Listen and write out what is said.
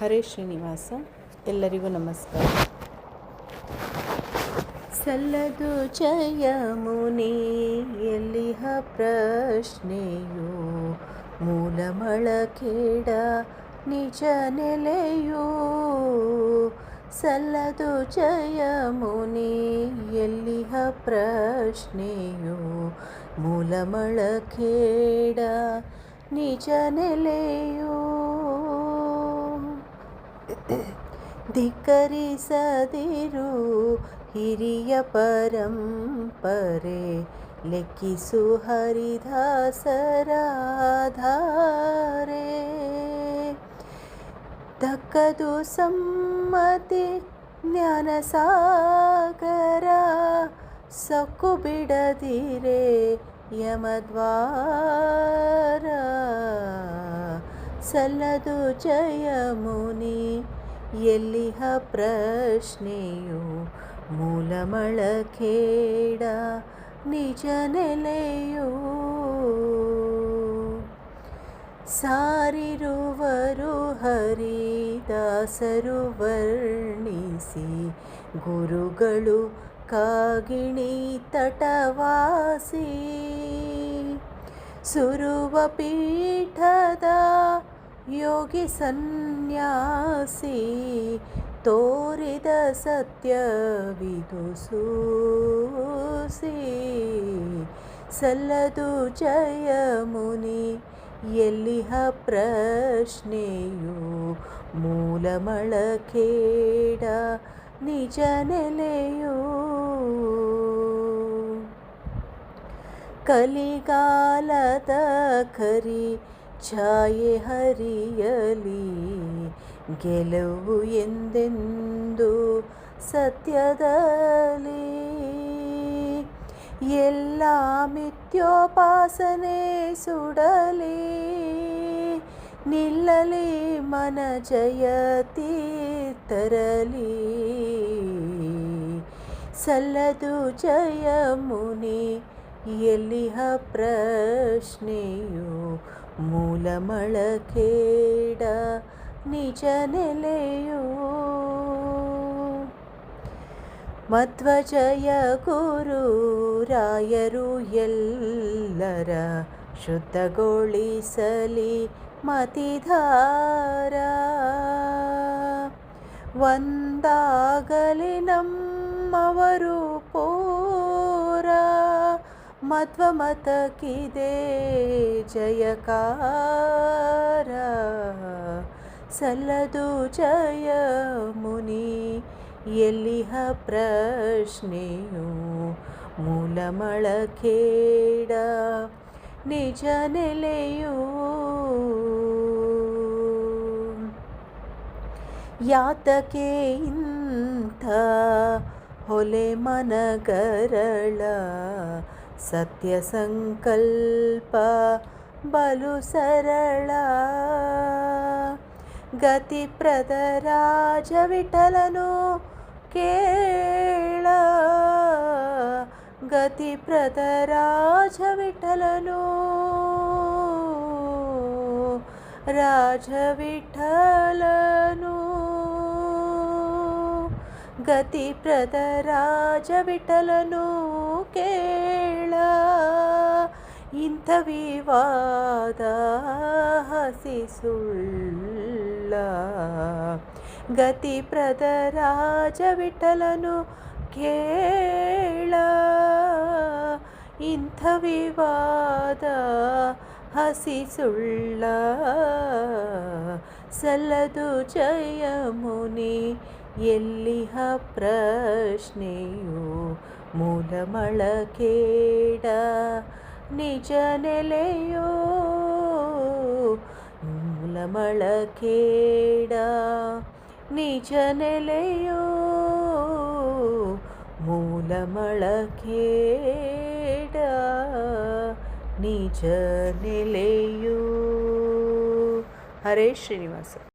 ಹರೇ ಶ್ರೀನಿವಾಸ, ಎಲ್ಲರಿಗೂ ನಮಸ್ಕಾರ. ಸಲ್ಲದು ಜಯ ಮುನಿ, ಎಲ್ಲಿಹ ಪ್ರಶ್ನೆಯು? ಮೂಲಮಳ ಕೇಡ, ನಿಜ ನೆಲೆಯು? ಸಲ್ಲದು ಜಯ ಮುನಿ, ಎಲ್ಲಿಹ ಪ್ರಶ್ನೆಯು? ಮೂಲಮಳ ಕೇಡ, ನಿಜ ನೆಲೆಯು? ಧಿಕ್ಕರಿಸದಿರು ಹಿರಿಯ ಪರಂಪರೆ ಲೆಕ್ಕಿಸು ಹರಿದಾಸರಾಧಾರೆ ದಕ್ಕದು ಸಮ್ಮತಿ ಜ್ಞಾನಸಾಗರ ಸಕ್ಕು ಬಿಡದಿರೆ ಯಮದ್ವಾರ ಸಲ್ಲದು ಜಯ ಮುನಿ ಎಲ್ಲಿಹ ಪ್ರಶ್ನೆಯು ಮೂಲಮಳ ಖೇಡ ನಿಜ ನೆಲೆಯು. ಸಾರಿರುವರು ಹರಿದಾಸರು ವರ್ಣಿಸಿ ಗುರುಗಳು ಕಾಗಿಣಿ ತಟವಾಸಿ. ಸುರುವ ಪೀಠದ ಯೋಗಿ ಸನ್ಯಾಸಿ ತೋರಿದ ಸತ್ಯವಿದು ಸೂಸಿ. ಸಲ್ಲದು ಜಯ ಮುನಿ, ಎಲ್ಲಿಹ ಮೂಲಮಳ ಕೇಡ ನಿಜ ನೆಲೆಯು. ಕಲಿಗಾಲದ ಕರಿ ಛಾಯೆ ಹರಿಯಲಿ. ಗೆಲುವು ಎಂದೆಂದು ಸತ್ಯದಲ್ಲಿ. ಎಲ್ಲ ಮಿಥ್ಯೋಪಾಸನೆ ಸುಡಲಿ. ನಿಲ್ಲಲಿ ಮನ ಜಯತಿ ತರಲಿ ಸಲ್ಲದು ಜಯ ಮುನಿ ಎಲ್ಲಿಹ ಪ್ರಶ್ನೆಯು ಮೂಲಮಳ ಕೇಡ ನಿಜ ನೆಲೆಯು? ಮಧ್ವಜಯ ಗುರು ರಾಯರು ಎಲ್ಲರ ಶುದ್ಧಗೊಳಿಸಲಿ ಮತಿಧಾರ. ಒಂದಾಗಲಿ ನಮ್ಮವರು ಪೋರ ಮಧ್ವ ಮತಕ್ಕಿದೆ ಜಯಕಾರ. ಸಲ್ಲದು ಜಯ ಮುನಿ, ಎಲ್ಲಿಹ ಪ್ರಶ್ನೆಯು ಮೂಲಮಳ ಕೇಡ ನಿಜ ನೆಲೆಯು ಯಾತಕೆ ಇಂಥ ಹೊಲೆ ಮನಗರಳ. सत्यसङ्कल्प बलु सरला गतिप्रदराजविठलनो केळ गतिप्रदराजविठलनो राजविठलनो गतिप्रदराजविठलनो के ಇಂಥ ವಿವಾದ ಹಸಿ ಸುಳ್ಳ ಗತಿಪ್ರದ ರಾಜ ವಿಠಲನು ಕೇಳ. ಇಂಥ ವಿವಾದ ಹಸಿ ಸುಳ್ಳ ಸಲ್ಲದು ಜಯ ಮುನಿ, ಎಲ್ಲಿಹ ಪ್ರಶ್ನೆಯು ಮೂಲಮಳ ಕೇಡ. ನಿಜ ನೆಲೆಯೋ ಮೂಲಮಳಖೇಡ ನಿಜ ನೆಲೆಯೋ ಮೂಲಮಳಖೇಡ ನಿಜ ನೆಲೆಯೋ. ಹರೇ ಶ್ರೀನಿವಾಸ.